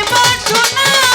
পারবা শোনা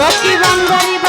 রকি বান্দারি